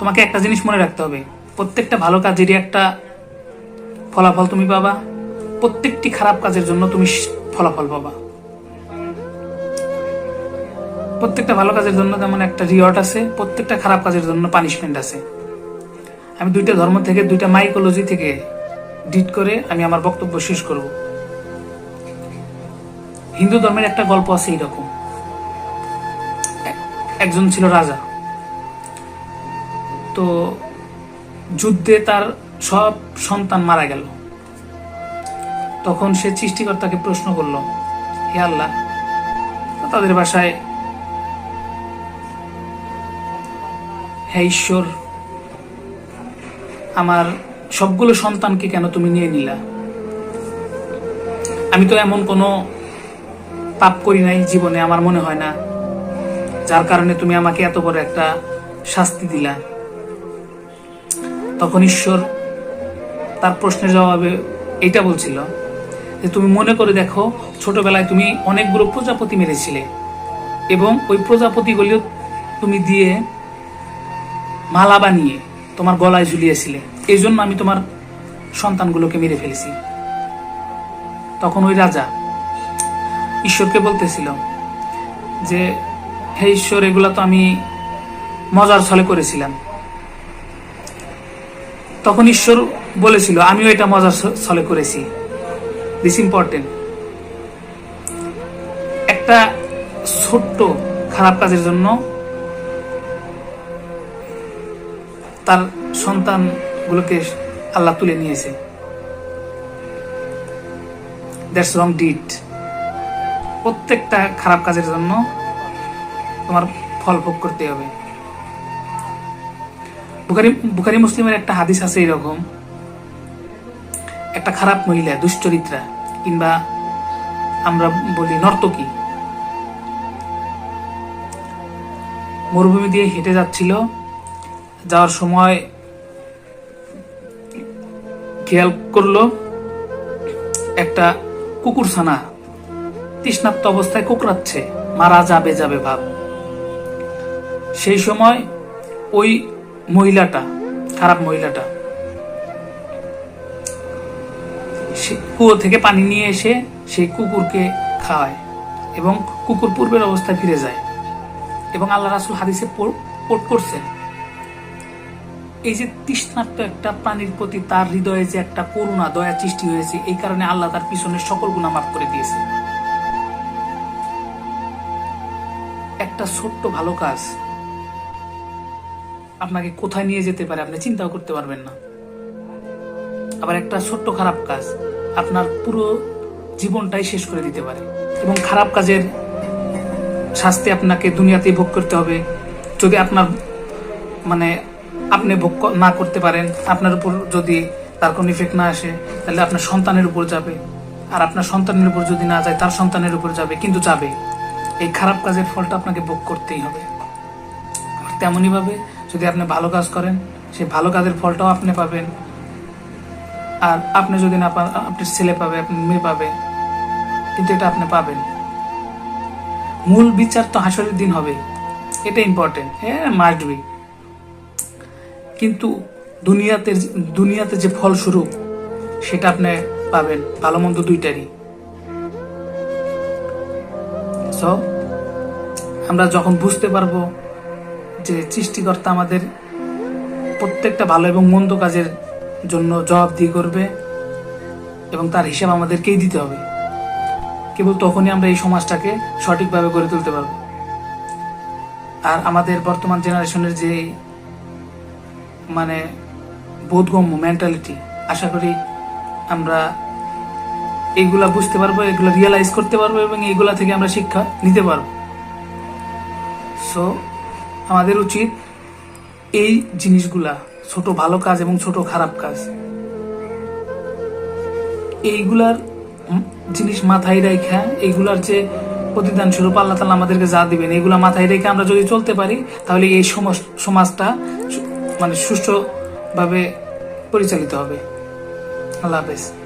তোমাকে একটা জিনিস মনে রাখতে হবে। প্রত্যেকটা ভালো কাজেরই একটা ফলাফল তুমি পাবা। প্রত্যেকটি খারাপ কাজের জন্য তুমি ফলাফল পাবা। প্রত্যেকটা ভালো কাজের জন্য তেমন একটা রিওয়ার্ড আছে, প্রত্যেকটা খারাপ কাজের জন্য পানিশমেন্ট আছে। আমি দুইটা ধর্ম থেকে, দুইটা মাইকোলজি থেকে ডিট করে আমি আমার বক্তব্য শেষ করব। হিন্দু ধর্মের একটা গল্প আছে এইরকম। এক- একজন ছিল রাজা। তো যুদ্ধে তার সব সন্তান মারা গেল। তখন সে সৃষ্টিকর্তাকে প্রশ্ন করল, হে আল্লাহ তাদের বাসায় হে ঈশ্বর, আমার সবগুলো সন্তানকে কেন তুমি নিয়ে নিলা? আমি তো এমন কোনো পাপ করি নাই জীবনে, আমার মনে হয় না। যার কারণে তুমি আমাকে এত বড় একটা শাস্তি দিলা। তখন ঈশ্বর তার প্রশ্নের জবাবে এটা বলছিল যে, তুমি মনে করে দেখো, ছোটবেলায় তুমি অনেকগুলো প্রজাপতি মেরেছিলে এবং ওই প্রজাপতিগুলিও তুমি দিয়ে মালা বানিয়ে তোমার গলায় ঝুলিয়েছিলে। এই জন্য আমি তোমার সন্তানগুলোকে মেরে ফেলেছি। তখন ওই রাজা ঈশ্বরকে বলতেছিল যে, হে ঈশ্বর, এগুলা তো আমি মজার ছলে করেছিলাম। তখন ঈশ্বর বলেছিল, আমিও এটা মজার ছলে করেছি। দিস ইম্পর্টেন্ট একটা ছোট্ট খারাপ কাজের জন্য তার সন্তানগুলোকে আল্লাহ তুলে নিয়েছে। দ্যাটস রং ডিট প্রত্যেকটা খারাপ কাজের জন্য তোমার ফল ভোগ করতে হবে। বুখারি বুখারি মুসলিমের একটা হাদিস আছে এরকম। একটা খারাপ মহিলা, দুশ্চরিত্রা, কিংবা আমরা বলি নর্তকী। মরুভূমি দিয়ে হেঁটে যাচ্ছিল। যাওয়ার সময় খেয়াল করল, একটা কুকুরছানা তৃষ্ণাপ্ত অবস্থায় কুকরাচ্ছে মারা যাবে যাবে, ভাব। সেই সময় ওই মহিলাটা, খারাপ মহিলাটা। কুয়ো থেকে পানি নিয়ে এসে সেই কুকুরকে খাওয়ায় এবং কুকুর পূর্বের অবস্থায় ফিরে যায় এবং আল্লাহ রাসুল হাদিসে পোট করছেন, এই যে তৃষ্ণার্ত একটা প্রাণীর প্রতি তার হৃদয়ে যে একটা করুণা, দয়া সৃষ্টি হয়েছে, এই কারণে আল্লাহ তার পিছনে সকল গুণা মাফ করে দিয়েছে। একটা ছোট্ট ভালো কাজ আপনাকে কোথায় নিয়ে যেতে পারে আপনি চিন্তাও করতে পারবেন না। আবার একটা ছোট্ট খারাপ কাজ, আপনার পুরো জীবনটাই শেষ করে দিতে পারে। এবং খারাপ কাজের শাস্তি আপনাকে দুনিয়াতেই ভোগ করতে হবে। যদি আপনার মানে আপনি ভোগ না করতে পারেন, আপনার উপর যদি তার কোনো ইফেক্ট না আসে, তাহলে আপনার সন্তানের উপর যাবে। আর আপনার সন্তানের উপর যদি না যায়, তার সন্তানের উপর যাবে, কিন্তু যাবে। এই খারাপ কাজের ফলটা আপনাকে ভোগ করতেই হবে। তেমনইভাবে ভাবে যদি আপনি ভালো কাজ করেন, সেই ভালো কাজের ফলটাও আপনি পাবেন। আর আপনি যদি না পান আপনার ছেলে পাবে, আপনার মেয়ে পাবে, কিন্তু এটা আপনি পাবেন। মূল বিচার তো হাসরের দিন হবে। এটা ইম্পর্টেন্ট হ্যাঁ মাস্ট বি কিন্তু দুনিয়াতে দুনিয়াতে যে ফলস্বরূপ সেটা আপনি পাবেন। ভালো মন্দ দুইটারই। সো আমরা যখন বুঝতে পারব যে সৃষ্টিকর্তা আমাদের প্রত্যেকটা ভালো এবং মন্দ কাজের জন্য জবাবদিহি করবে এবং তার হিসাব আমাদেরকেই দিতে হবে। কেবল তখনই আমরা এই সমাজটাকে সঠিকভাবে গড়ে তুলতে পারব। আর আমাদের বর্তমান জেনারেশনের যে মানে বোধগম্য মেন্টালিটি আশা করি আমরা এইগুলা বুঝতে পারব, এগুলো রিয়েলাইজ করতে পারব এবং এইগুলা থেকে আমরা শিক্ষা নিতে পারব। সো আমাদের উচিত এই জিনিসগুলা, ছোট ভালো কাজ এবং ছোট খারাপ কাজ। এইগুলার জিনিস মাথায় রেখা এইগুলার যে প্রতিদান স্বরূপ আল্লাহ তালা আমাদেরকে যা দিবেন এগুলা মাথায় রেখে আমরা যদি চলতে পারি, তাহলে এই সমাজ- সমাজটা মানে সুষ্ঠুভাবে পরিচালিত হবে। আল্লাহ হাফেজ।